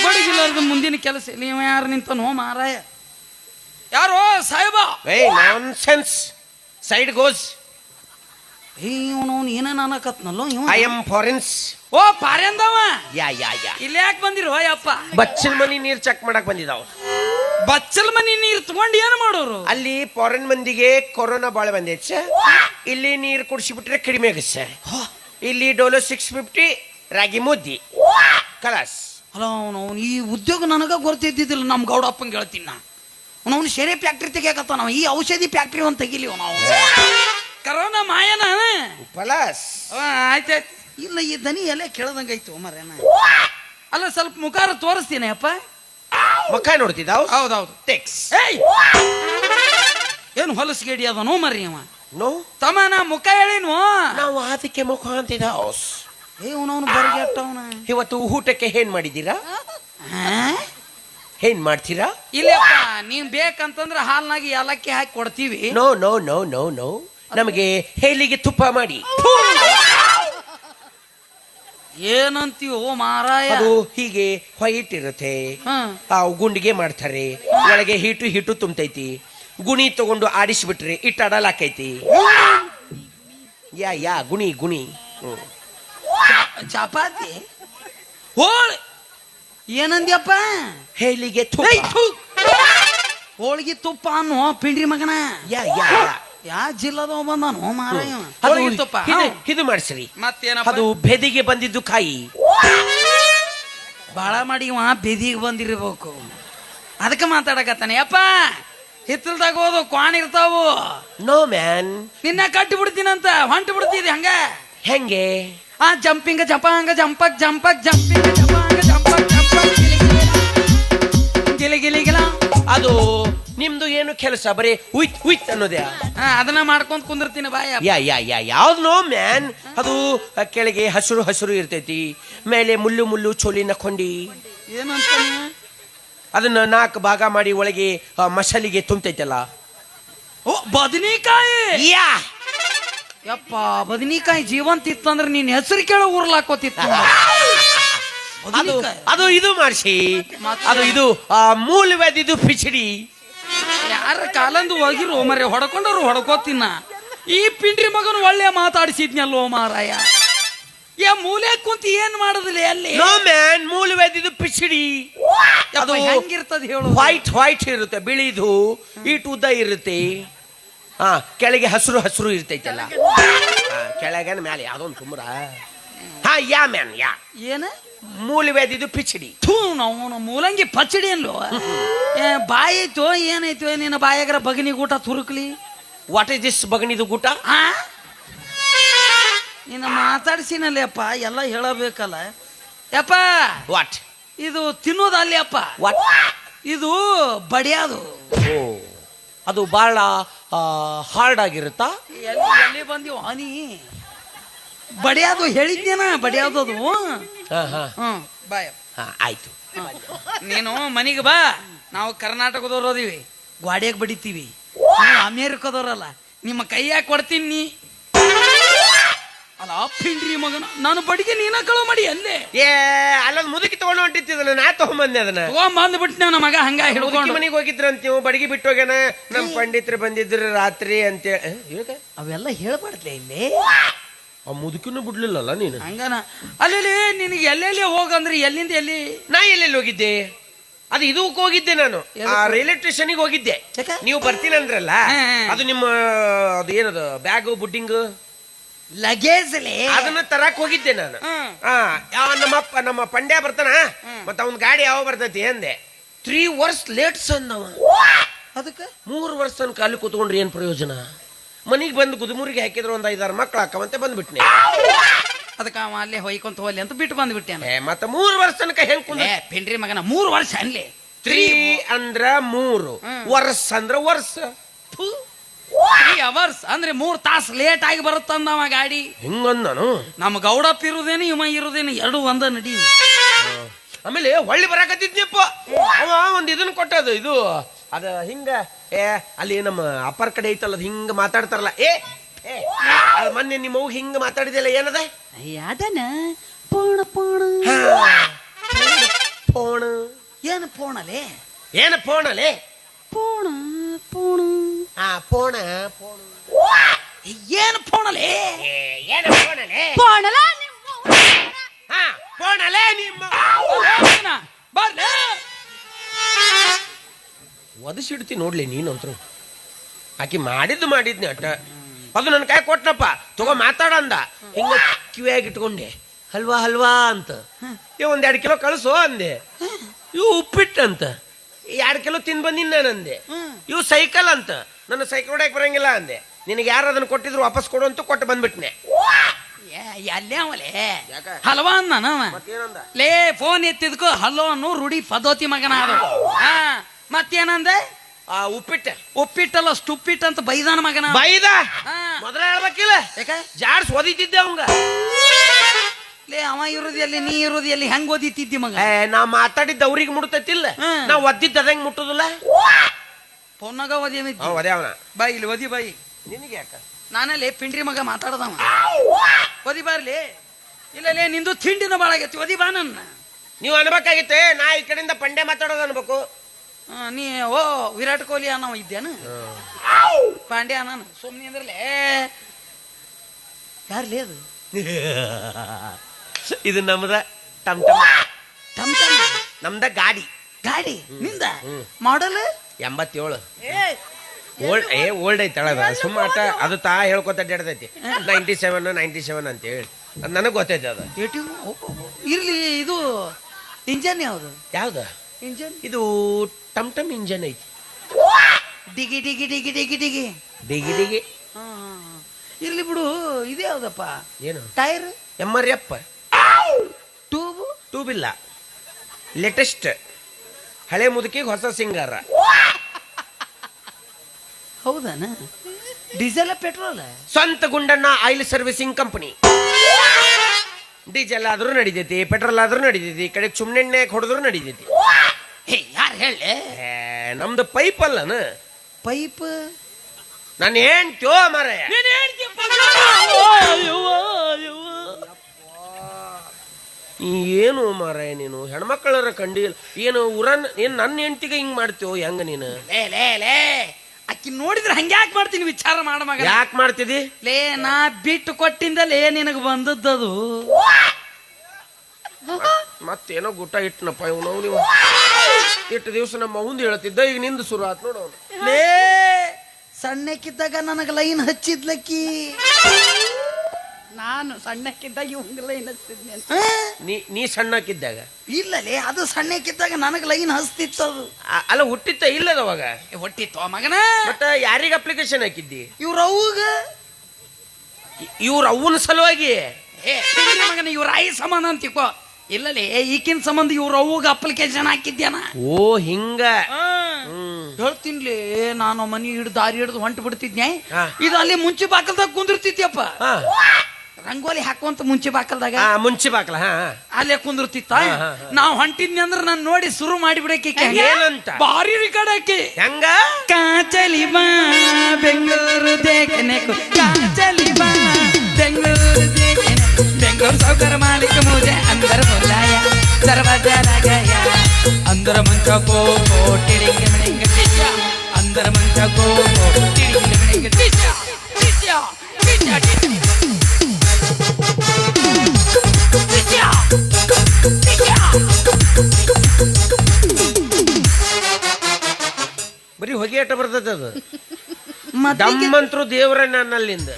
ಬಡಗಿಲಾರ್ದ ಮುಂದಿನ ಕೆಲಸ ಇಲ್ಲ ಇವ ಯಾರು ನಿಂತನೋ ಮಾರಾಯ. ಯಾರೋ ಸಾಹೇಬ. ಏಯ್ ನಾನ್ ಸೆನ್ಸ್ ಸೈಡ್ ಗೋಸ್. ಇವನು ಏನೇನು ಅನ್ನಕತ್ನಲ್ಲೋ ಇವ ಐ ಎಂ ಫಾರಿನ್ಸ್ ಓ ಪಾರ್ಯಂದವ ಯಾ ಯಾ ಯಾ. ಇಲ್ಲಿ ಯಾಕೆ ಬಂದಿರೋ ಯಪ್ಪ ಬಚ್ಚಲ್ ಮನಿ ನೀರ್ ಚೆಕ್ ಮಾಡಕ್ ಬಂದಿದಾವ ಬಚ್ಚಲ್ ಮನಿ ನೀರು ತಗೊಂಡು ಏನು ಮಾಡೋರು? ಅಲ್ಲಿ ಫಾರಿನ್ ಮಂದಿಗೆ ಕೊರೋನಾ ಬಾಳ ಬಂದೈತೆ ಸರ್. ಇಲ್ಲಿ ನೀರು ಕುಡಿಸಿಬಿಟ್ರೆ ಕಡಿಮೆ ಆಗುತ್ತೆ ಸರ್. ಇಲ್ಲಿ ಡೋಲೋ ಸಿಕ್ಸ್ ಫಿಫ್ಟಿ ರಾಗಿ ಮುದ್ದಿ. ಕಲಾಸ್. ಹಲೋ ಅವನು ಅವನು ಈ ಉದ್ಯೋಗ ನನಗ ಗೊತ್ತಿದ್ದಿದ್ದಿಲ್ಲ ನಮ್ಮ ಗೌಡಪ್ಪಂಗೆ ಹೇಳ್ತೀನಿ ನಾ ಅವನು ಶೇರೆ ಫ್ಯಾಕ್ಟ್ರಿ ತೆಗಿಯಕತ್ತ ನಾವು ಈ ಔಷಧಿ ಫ್ಯಾಕ್ಟ್ರಿ ಒಂದು ತೆಗಿಲಿ ನಾವು ಕರೋನಾ ಮಾಯನ ಪಲಾಸ್ ಆಯ್ತಾಯ್ತು. ಇಲ್ಲ ಈ ದನಿ ಎಲೆ ಕೇಳದಂಗ ಆಯ್ತು ಮರೇನ ಅಲ್ಲ ಸ್ವಲ್ಪ ಮುಖಾರ ತೋರಿಸ್ತೀನಿ ಅಪ್ಪ. ಮುಖ ನೋಡ್ತಿದ್ದ ಹೌದೌದು. ಟೆಕ್ಸ್ ಏನು ಹೊಲಸು ಗೇಡಿ ಅದನೋ ಮರಿ ಅವ ನೋ. ತಮ್ಮ ನಾ ಮುಖ ಹೇಳಿನು ನಾವು ಅದಕ್ಕೆ ಮುಖ ಅಂತಿದ್ದಾವ್ ಏ ಅವನವನು ಬರಿಗೆಟ್ಟವನ ಇವತ್ತು ಊಟಕ್ಕೆ ಏನ್ ಮಾಡಿದ್ದೀರಾ? ಏನ್ ಮಾಡ್ತೀರಾ? ಇಲ್ಲಪ್ಪ ನೀನ್ ಬೇಕಂತಂದ್ರೆ ಹಾಲ್ನಾಗ ಏಲಕ್ಕಿ ಹಾಕಿ ಕೊಡ್ತೀವಿ. No no no no no. ನಮಗೆ ಹೇಲಿಗೆ ತುಪ್ಪ ಮಾಡಿ. ಏನಂತೀವೋ ಮಾರಾಯ. ಅದು ಹೀಗೆ ವೈಟ್ ಇರುತ್ತೆ. ಅವು ಆ ಗುಂಡಿಗೆ ಮಾಡ್ತಾರೆ. ಒಳಗೆ ಹಿಟ್ಟು ಹಿಟ್ಟು ತುಂಬತೈತಿ. ಗುಣಿ ತಗೊಂಡು ಆಡಿಸ್ಬಿಟ್ರೆ ಇಟ್ಟು ಅಡಲಾಕೈತಿ. ಯಾ ಯಾ ಗುಣಿ ಗುಣಿ. ಹ್ಮ್. ಚಪಾತಿ? ಹೋಳ್. ಏನಂದ್ಯಪ್ಪ? ಹೇಳಿಗೆ ತುಪ್ಪ. ಏಯ್, ಥು. ಹೋಳ್ಗಿ ತುಪ್ಪ ಅನ್ನೋ ಪಿಂಡ್ರಿ ಮಗನ. ಯಾ ಯಾ ಯಾ. ಯಾ ಜಿಲ್ಲದವ ಬಂದಾನು ಮಾರಾಯ ಅದು ಹೋಳ್ಗಿ ಇದು- ಇದು ಮಾಡಿಸ್ರಿ ಮತ್ತೇನಪ್ಪ? ಅದು ಬೆದಿಗೆ ಬಂದಿದ್ದು ಕಾಯಿ. ಬಾಳ ಮಾಡಿ ಇವ ಬೆದಿಗೆ ಬಂದಿರ್ಬೇಕು. ಅದಕ್ಕೆ ಮಾತಾಡಕತ್ತಾನೆ. ಯಪ್ಪ ಹಿತ್ತಲ್ದಾಗ ಹೋದು ಕ್ವಾಣ ಇರ್ತಾವು. ನೋ ಮ್ಯಾನ್ ನಿನ್ನ ಕಟ್ಟಿ ಬಿಡ್ತೀನಂತ ಹೊಂಟು ಬಿಡ್ತಿದ್ದೆ ಹಂಗ? ಹೆಂಗೆ? ಆ ಜಂಪಿಂಗ್ ಜಪಾಂಗ ಜಂಪಕ್ ಜಂಪಕ್ ಜಂಪಿಂಗ್ ಜಪಾಂಗ ಜಂಪಕ್ ಜಂಪಕ್ ಗಿಲಿ ಗಿಲಿ ಗಿಲ. ಅದು ನಿಮ್ದು ಏನು ಕೆಲಸ? ಬರೀ ಉಯ್ತ್ ಉಯ್ತ್ ಅನ್ನೋದೇ? ಹಾ ಅದನ್ನ ಮಾಡ್ಕೊಂತ ಕುಂದಿರ್ತೀನಿ ಬಾಯ ಯಾ ಯಾ ಯಾ ಯಾವ್ದು ನೋ ಮ್ಯಾನ್? ಅದು ಆ, ಕೆಳಗೆ ಹಸಿರು ಹಸಿರು ಇರ್ತೈತಿ. ಮೇಲೆ ಮುಳ್ಳು ಮುಳ್ಳು ಚೋಲಿನ ಕೊಂಡಿ ಏನಂತ ಅದನ್ನ ನಾಲ್ಕು ಭಾಗ ಮಾಡಿ ಒಳಗೆ ಆ, ಮಸಾಲಿಗೆ ತುಂಬ್ತೈತಲ್ಲ? ಓ ಬದನಿಕಾಯಿ! ಯಾ! ಯಪ್ಪ ಬದನಿಕಾಯಿ ಜೀವಂತ ಇತ್ತಂದ್ರೆ ನೀನ್ ಹೆಸರು ಕೇಳೋ ಉರ್ಲಾಕೋತಿತ್ತು ಅದು. ಅದು ಇದು ಮಾಡಿಸಿ. ಅದು ಇದು ಆ, ಮೂಲವ್ಯಾಧಿದು ಪಿಚಡಿ. ಯಾರ ಕಾಲಂದು ಹೋಗಿರು ಮರೆ ಹೊಡ್ಕೊಂಡವ್ರು ಹೊಡ್ಕೋತಿನ್ನ. ಈ ಪಿಂಡ್ರಿ ಮಗನ ಒಳ್ಳೆ ಮಾತಾಡಿಸಿದ್ನಲ್ಲೋ ಮಾರಾಯ. ಯಾ ಮೂಲೆ ಕುಂತಿ ಏನ್ ಮಾಡುದಿಲ್ಲ ಅಲ್ಲಿ? ನೋ ಮ್ಯಾನ್ ಮೂಲವ್ಯಾಧಿದು ಪಿಚಡಿ ಯಪ್ಪ, ಅದು ಹೆಂಗಿರ್ತದ ಹೇಳು. ವೈಟ್ ವೈಟ್ ಇರುತ್ತೆ ಬಿಳಿದು ಇಟ್ ಉದ್ದ ಇರುತ್ತೆ. ಹಾ ಕೆಳಗೆ ಹಸಿರು ಹಸಿರು ಇರ್ತೈತಲ್ಲ. ಕೆಳಗೆ ಮ್ಯಾಲೆ ಮೇಲೆ ಯಾವ್ದೋ ಒಂದು ಹಾ ಯಾ ಮ್ಯಾನ್ ಯಾ. ಏನ? ಮೂಲವ್ಯಾಧಿದು ಪಿಚಡಿ. ಥೂ ನಾವು ಮೂಲಂಗಿ ಪಚಡಿ ಅನ್ಲು. ಏ ಬಾಯಿ ಐತೋ ಏನೈತೋ ನಿನ್ನ ಬಾಯಾಗ್ರ ಬಗನಿ ಊಟ ತುರುಕ್ಲಿ? ವಾಟ್ ಇಸ್ ದಿಸ್ ಬಗನಿದು ಗೂಟ ಆ? ನಿನ್ನ ಮಾತಾಡ್ಸಿನಲ್ಲಪ್ಪ ಎಲ್ಲ ಹೇಳಬೇಕಲ್ಲ. ಯಪ್ಪ ವಾಟ್ ಇದು ತಿನ್ನೋದು ಅಲ್ಲಿ ಅಪ್ಪ ವಾಟ್ ಇದು ಬಡಿಯೋದು. ಓ ಅದು ಬಹಳ ಹಾರ್ಡ್ ಆಗಿರುತ್ತಾ? ಎಲ್ಲಿ ಎಲ್ಲಿ ಬಂದಿವ ಹನಿ. ಬಡಿಯೋದು ಹೇಳಿದ್ನೇನ ಬಡಿಯೋದು ಅದು ಹಾ ಹಾ. ಹ್ಮ್ ಬಾಯ್ ಹಾ ಆಯ್ತು. ನೀನು ಮನೆಗೆ ಬಾ. ನಾವು ಕರ್ನಾಟಕದವ್ರು ಅದೀವಿ. ಗ್ವಾಡಿಯಾಗ ಬಡಿತೀವಿ. ನೀವು ಅಮೇರಿಕದವ್ರಲ್ಲ. ನಿಮ್ಮ ಕೈಯಾಗ ಕೊಡ್ತೀನಿ ನೀ. ಅಲ್ಲ ಪಿಂಡ್ರಿ ಮಗನ ನಾನು ಬಡಿಗೆ ನೀನ ಕಳು ಮಾಡಿ ಅಲ್ಲೇ ಏ ಅಲ್ಲೊಂದು ಮುದುಕಿ ತಗೊಂಡು ಹೊಂಟಿತ್ತಿದಲ್ಲ ನಾ ತಗೊಂಬಂದೆ ಅದನ್ನ. ತಗೊಂಬಂದ್ ಬಿಟ್ಟು ನನ್ನ ಮಗ ಹಂಗ ಮುದುಕಿ ಹಿಡ್ಕೊಂಡು. ಮನೆಗೆ ಹೋಗಿದ್ರಂತ ನೀವು ಬಡಗಿ ಬಿಟ್ಟು ಹೋಗ್ಯಾನ. ನಮ್ಮ ಪಂಡಿತರು ಬಂದಿದ್ರು ರಾತ್ರಿ ಅಂತೇಳಿ ಅವೆಲ್ಲ ಹೇಳ್ಬಾರ್ದ್ಲೆ ಇಲ್ಲಿ? ಆ ಮುದುಕಿನೂ ಬಿಡ್ಲಿಲ್ಲಲ್ಲ ನೀನು? ಹಂಗನ. ಅಲ್ಲಿ ನಿನಗೆ ಎಲ್ಲೆಲ್ಲಿ ಹೋಗಂದ್ರೆ ಎಲ್ಲಿಂದ ಎಲ್ಲಿ? ನಾ ಎಲ್ಲೆಲ್ಲಿ ಹೋಗಿದ್ದೆ? ಅದು ಇದಕ್ಕೆ ಹೋಗಿದ್ದೆ ನಾನು. ಆ ರೈಲ್ವೆ ಸ್ಟೇಷನ್ಗೆ ಹೋಗಿದ್ದೆ. ಯಾಕೆ? ನೀವು ಬರ್ತೀನಿ ಅಂದ್ರಲ್ಲ ಹಾ, ಹಾ. ಅದು ನಿಮ್ಮ ಅದು ಏನದು ಬ್ಯಾಗು ಬುಡ್ಡಿಂಗ್ ಲಗೇಜ್ ಅದನ್ನ ತರಕ್ ಹೋಗಿದ್ದೆ ನಾನು. ಹ್ಮ್. ಆ ಯಾವ ನಮ್ಮಪ್ಪ ನಮ್ಮ ಪಂಡ್ಯ ಬರ್ತಾನ? ಮತ್ತ ಅವನ್ ಗಾಡಿ ಯಾವ ಬರ್ತೈತಿ ಅಂದೆ. ತ್ರೀ ವರ್ಷ ಲೇಟ್ಸ್ ಅಂದವ ಅದಕ್ಕೆ? ಮೂರು ವರ್ಷ ತನಕ ಕಾಲಿ ಕೂತ್ಕೊಂಡ್ರಿ ಏನ್ ಪ್ರಯೋಜನ? ಮನಿಗೆ ಬಂದು ಗುದುಮೂರಿಗೆ ಹಾಕಿದ್ರು ಒಂದು ಐದಾರು ಮಕ್ಳು ಹಾಕವಂತೆ ಬಂದ್ಬಿಟ್ನೆ. ಅದಕ್ಕೆ ಅವ ಅಲ್ಲೇ ಹೊಯ್ಕೊಂತ ಹೋಗ್ಲಿ ಅಂತ ಬಿಟ್ಟು ಬಂದ್ಬಿಟ್ಟೆ ಮತ್ತೆ ಮತ್ತ ಮೂರು ವರ್ಷ ತನಕ ಹೆಂಗ್ ಕುಂದ ಏ ಪಿಂಡ್ರಿ ಮಗನ ಮೂರು ವರ್ಷ ಅನ್ಲಿ. ತ್ರೀ ಅಂದ್ರ ಮೂರು. ವರ್ಷ ಅಂದ್ರ ವರ್ಷ. ತ್ರೀ ಅವರ್ಸ್ ಅಂದ್ರೆ ಮೂರ್ ತಾಸು ಲೇಟ್ ಆಗಿ ಬರುತ್ತಂದ ಅವ ಗಾಡಿ. ಹಿಂಗಂದನು. ನಾನು ನಮ್ಮ ಗೌಡಪ್ಪ ಇರುದೇನು ಇವ ಇರುದೇನು ಎರಡು ಒಂದ ನಡಿ ಆಮೇಲೆ ಹೊಳ್ಳಿ ಬರಾಕತ್ತಿದ್ನಪ್ಪ. ಅವ ಒಂದ್ ಇದನ್ನ ಕೊಟ್ಟದು ಇದು ಅದ ಹಿಂಗ ಏ ಅಲ್ಲಿ ನಮ್ಮ ಅಪ್ಪರ್ ಕಡೆ ಐತಲ್ಲ ಅದ್ ಹಿಂಗ ಮಾತಾಡ್ತಾರಲ್ಲ. ಏ ಏ ಅದ್ ಮೊನ್ನೆ ನಿಮ್ಮ ಅವ್ವ ಹಿಂಗ ಮಾತಾಡಿದೆಲ್ಲ ಏನದ? ಅದನ? ಪೋಣ ಪೋಣ. ಫೋನ್ ಏನು ಫೋನಲ್ಲಿ ಏನ ಫೋನ್ ಅಲ್ಲೇ ಪೋಣ ಪೋಣ. ಹಾ ಫೋನ ಫೋನ್ ಏನು ಫೋನಲ್ಲಿ ಏನ ಫೋನ್ ಅಲ್ಲೇ ಪೋಣಲ ನಿಮ್ಮ ಹಾ ಫೋನ್ ಅಲ್ಲೇ ನಿಮ್ಮ ಬರ್ಲಿ. ಒದಸಿಡ್ತಿ ನೋಡ್ಲಿ ನೀನಂತರು. ಆಕಿ ಮಾಡಿದ್ದು ಮಾಡಿದ್ನಿ ಅಟ್ಟ. ಅದು ನನ್ನ ಕೈ ಕೊಟ್ಟನಪ್ಪ ತಗೋ ಮಾತಾಡಂದ ಹಿಂಗ ಕಿವಿಯಾಗಿ ಇಟ್ಕೊಂಡೆ. ಹಲ್ವಾ ಹಲ್ವಾ ಅಂತ. ಇವ್ ಒಂದ್ ಎರಡು ಕಿಲೋ ಕಳಿಸು ಅಂದೆ. ಇವು ಉಪ್ಪಿಟ್ಟಂತ ಎರಡು ಕಿಲೋ ತಿಂದ್ ಬಂದಿನ ಅಂದೆ. ಇವು ಸೈಕಲ್ ಅಂತ. ನನ್ನ ಸೈಕಲ್ ಹೊಡ್ಯಾಕ್ ಬರಂಗಿಲ್ಲ ಅಂದೆ. ನಿನಗೆ ಯಾರು ಅದನ್ನ ಕೊಟ್ಟಿದ್ರು ವಾಪಸ್ ಕೊಡು ಅಂತ ಕೊಟ್ಟು ಬಂದ್ಬಿಟ್ನೆ. ಹಲವಾ ಅವಲೇ? ಯಾಕ? ಹಲ್ವಾ ಅಂದ ಲೇ ಫೋನ್ ಎತ್ತಿದ್ಕೋ. ಹಲೋ ಅನ್ನೋ ರೂಢಿ ಪದೋತಿ ಮಗನ ಅದು. ಹಾ ಮತ್ತೇನಂದೆ ಆ ಉಪ್ಪಿಟ್ಟ. ಉಪ್ಪಿಟ್ಟಲ್ಲ ಸ್ಟುಪ್ಪಿಟ್ ಅಂತ ಬೈದಾನ ಮಗನ. ಬೈದ. ಮೊದಲ ಹೇಳ್ಬೇಕಿಲ್ಲ. ಯಾಕ? ಜಾಡ್ಸ್ ಓದಿತಿದ್ದೆ ಅವಂಗ. ಲೇ ಅವ ಇರೋದು ಎಲ್ಲಿ ನೀ ಇರೋದು ಎಲ್ಲಿ ಹೆಂಗ್ ಓದಿತಿದ್ದಿ ಮಗ? ಏ ನಾ ಮಾತಾಡಿದ್ದ ಅವ್ರಿಗೆ ಮುಡ್ತೈತಿಲ್ಲ ಹ್ಮ್. ನಾ ಒದ್ದಿದ್ದ ಅದಂಗ್ ಮುಟ್ಟುದಿಲ್ಲ. ಪೊನ್ನಾಗ ಒದೆ ಅವನ. ಬೈ ಇಲ್ಲಿ ಒದಿ ಬೈ. ನಿನಗೆ ಯಾಕ? ನಾನಲ್ಲಿ ಪಿಂಡ್ರಿ ಮಗ ಮಾತಾಡದವ. ಓದಿ ಬಾರ್ಲಿ ಇಲ್ಲ. ಲೇ ನಿಂದು ತಿಂಡಿನ ಬಾಳಾಗೈತಿ. ಒದಿ ಬಾ ನನ್ನ. ನೀವು ಅನ್ಬೇಕಾಗಿತ್ತೆ ನಾ ಈ ಕಡೆಯಿಂದ ಪಂಡೆ ಮಾತಾಡೋದು ಅನ್ಬೇಕು. ನೀ ಓ ವಿರಾಟ್ ಕೊಹ್ಲಿ ಅನ್ನೋ ಇದ್ದೇನು ಪಾಂಡ್ಯ ನಾನು ಸುಮ್ಮನೆ ಅಂದ್ರಲ್ಲೇ. ಯಾರ್ಲೇ ಅದು? ಇದು ನಮ್ದ ಟಮ್ ಟಮ್ ಟಮ್ ಟಮ್ ನಮ್ದ ಗಾಡಿ. ಗಾಡಿ? ನಿಂದ? ಮಾಡಲ್? ಎಂಬತ್ತೇಳು. ಓಲ್ಡ್ ಏ ಓಲ್ಡ್ ಐತೆ ಅಳದ ಸುಮ್ಮ ಆಟ ಅದು ತಾ ಹೇಳ್ಕೊತ ಅಡ್ಡಾಡ್ತೈತಿ. ನೈಂಟಿ ಸೆವೆನ್ ನೈಂಟಿ ಸೆವೆನ್ ಅಂತ ಹೇಳಿ. ಅದು ನನಗೆ ಗೊತ್ತೈತೆ ಅದು. ಏಟಿ ಇರ್ಲಿ ಇದು ಇಂಜನ್ ಯಾವುದು? ಯಾವ್ದು? ಇಂಜನ್ ಇದು ಟಮ್ ಟಮ್ ಇಂಜನ್ ಐತಿ. ಡಿಗಿ ಡಿಗಿ ಡಿಗಿ ಡಿಗಿ ಡಿಗಿ. ಡಿಗಿ ಡಿಗಿ. ಇರ್ಲಿ ಬಿಡು ಇದು ಯಾವ್ದಪ್ಪ? ಏನು? Tyre? M R F tube tube ಇಲ್ಲ. ಲೇಟೆಸ್ಟ್ ಹಳೆ ಮುದುಕಿಗೆ ಹೊಸ ಸಿಂಗಾರ. ಹೌದಾನ? ಡೀಸೆಲ್ ಪೆಟ್ರೋಲ್ ಸ್ವಂತ Gundanna oil servicing company. Diesel ಆದ್ರೂ ನಡಿತೈತಿ ಪೆಟ್ರೋಲ್ ಆದ್ರೂ ನಡಿತೈತಿ ಕಡೆ ಚುಮ್ಣೆಣ್ಣೆ ಹೊಡೆದ್ರು ನಡಿತೈತಿ. ಹೇಳಿ. ನಮ್ದು ಪೈಪ್ ಅಲ್ಲನ? ಪೈಪ್ ನನ್ನ ಏನ್ ಮಾರಾಯ ಮರ ಏನು ಮಾರಾಯ ನೀನು? ಹೆಣ್ಮಕ್ಳರ ಕಂಡಿಲ್ಲ ಏನು ಉರನ್ ಏನ್ ನನ್ನ ಹೆಂಡತಿಗೆ ಹಿಂಗ್ ಮಾಡ್ತೀವೋ ಹೆಂಗ ನೀನು? ಲೇ ಲೇ ಲೇ. ಅಕ್ಕಿ ನೋಡಿದ್ರೆ ಹಂಗ್ಯಾಕ್ ಮಾಡ್ತೀನಿ ವಿಚಾರ ಮಾಡ ಮಗ ಯಾಕೆ ಮಾಡ್ತಿದಿ? ಲೇ ನಾ ಬಿಟ್ಟು ಕೊಟ್ಟಿಂದಲೇ ನಿನಗೆ ಬಂದದ್ದದು. ಮತ್ತೇನೋ ಗುಟ್ಟ ಇಟ್ಟನಪ್ಪ ಇವನು ನೀವು ಇಟ್ಟು ದಿವಸ ನಮ್ಮ ಮುಂದೆ ಹೇಳ್ತಿದ್ದ ಈಗ ನಿಂದು ಶುರು ಆತ್ ನೋಡು ಅವನು. ಲೇ ಸಣ್ಣಕ್ಕಿದ್ದಾಗ ನನಗೆ ಲೈನ್ ಹಚ್ಚಿದ್ಲಕ್ಕಿ. ನಾನು ಸಣ್ಣಕ್ಕಿದ್ದಾಗ ಇವಂಗ ಲೈನ್ ಅಂತ. ಆ? ನೀ ನೀ ಸಣ್ಣಕ್ಕಿದ್ದಾಗ? ಇಲ್ಲ ಲೇ ಅದು ಸಣ್ಣಕ್ಕಿದ್ದಾಗ ನನಗೆ ಲೈನ್ ಹಸ್ತಿತ್ತು ಅದು. ಅಲ್ಲ ಹುಟ್ಟಿತ್ತ ಇಲ್ಲದ ಅವಾಗ? ಏ, ಹೊಟ್ಟಿತ್ತು ಮಗನ? ಮತ್ತ ಯಾರಿಗೆ ಅಪ್ಲಿಕೇಶನ್ ಹಾಕಿದ್ದಿ? ಇವ್ರ ಅವ್ಗ? ಇ- ಇವ್ರ ಅವನ ಸಲುವಾಗಿ? ಏ ತಿಂಗ್ಳಿ ಮಗನ ಇವ್ರ ಆಯಿ ಸಮಾನ ಅಂತಿಕೋ. ಇಲ್ಲಲೇ ಈಕಿನ ಸಂಬಂಧ ಇವ್ರ ಅವ್ಗ ಅಪ್ಲಿಕೇಶನ್ ಹಾಕಿದ್ಯಾನ? ಓ ಹಿಂಗ. ಹ್ಮ್. ಹೇಳ್ತೀನ್ಲಿ ನಾನು ಮನಿ ಹಿಡ್ದು ದಾರಿ ಹಿಡ್ದು ಹೊಂಟು ಬಿಡ್ತಿದ್ನೆ. ಇದು ಅಲ್ಲಿ ಮುಂಚೆ ಬಾಕಲ್ದಾಗ ಕುಂದಿರ್ತಿದ್ಯಪ್ಪ ರಂಗೋಲಿ ಹಾಕುವಂತ ಮುಂಚೆ ಬಾಕಲ್ದಾಗ? ಮುಂಚೆ ಬಾಕಲ. ಅಲ್ಲೇ ಕುಂದಿರ್ತಿತ್ತ. ನಾವ್ ಹೊಂಟಿದ್ನಿ ಅಂದ್ರ ನಾನ್ ನೋಡಿ ಶುರು ಮಾಡಿಬಿಡಕ್ಕೆ ಅಂತ ಭಾರಿ ಹಾಕಿ ಹೆಂಗ? ಕಾಚಲಿ ಬಾ ಬೆಂಗಳೂರು ದೇಖನೆ ಕಾಚಲಿ ಬಾ ಬೆಂಗಳೂರು ಬೆಂಗಳೂರು ಸೌಕರ ಮಾಲೀಕ ಮುಜೆ ಅಂದರ ಅಂದರ ಮಂಚ ಕೋ ಅಂದರ ಮಂಚ ಕೋ ಟಿಶ ಬರೀ ಹೊಗೆ ಅಟ್ಟ ಬರ್ತದೆ ಅದು ದಮ್ಮಂತ್ರು ದೇವ್ರ ನನ್ನಲ್ಲಿಂದ.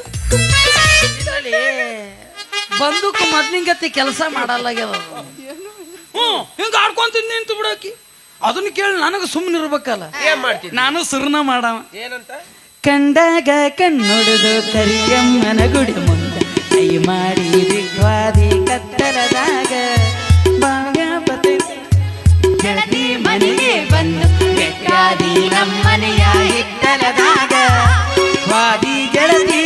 ಬಂದೂಕು ಮೊದ್ಲಿಂಗತಿ ಕೆಲಸ ಮಾಡಲ್ಲಾಗ್ಯದ ಹ್ಞೂ ಹಿಂಗ ಆಡ್ಕೊಂತ ನಿಂತು ಬಿಡಾಕಿ ಅದನ್ನ ಕೇಳಿ ನನಗೆ ಸುಮ್ಮನೆ ಇರ್ಬೇಕಲ್ಲ. ಏನ್ ಮಾಡ್ತೀನಿ ನಾನು ಸುರ್ನ ಮಾಡವ. ಏನಂತ? ಕಂಡಾಗ ಕಣ್ಣೊಡೆದು ಕರಿಯಮ್ಮನ ಗುಡಿ ಮುಂದೆ. ಕೈ ಮಾಡಿ ದಿಗ್ವಾದಿ ಕತ್ತಲದಾಗ ಭಾಗಪತೆ ಗೆಳತಿ ಮನೆಗೆ ಬಂದು ಬೆಟ್ಟಾದಿ ನಮ್ಮನೆಯ ಹಿತ್ತಲದಾಗ. ವಾದಿ ಗೆಳತಿ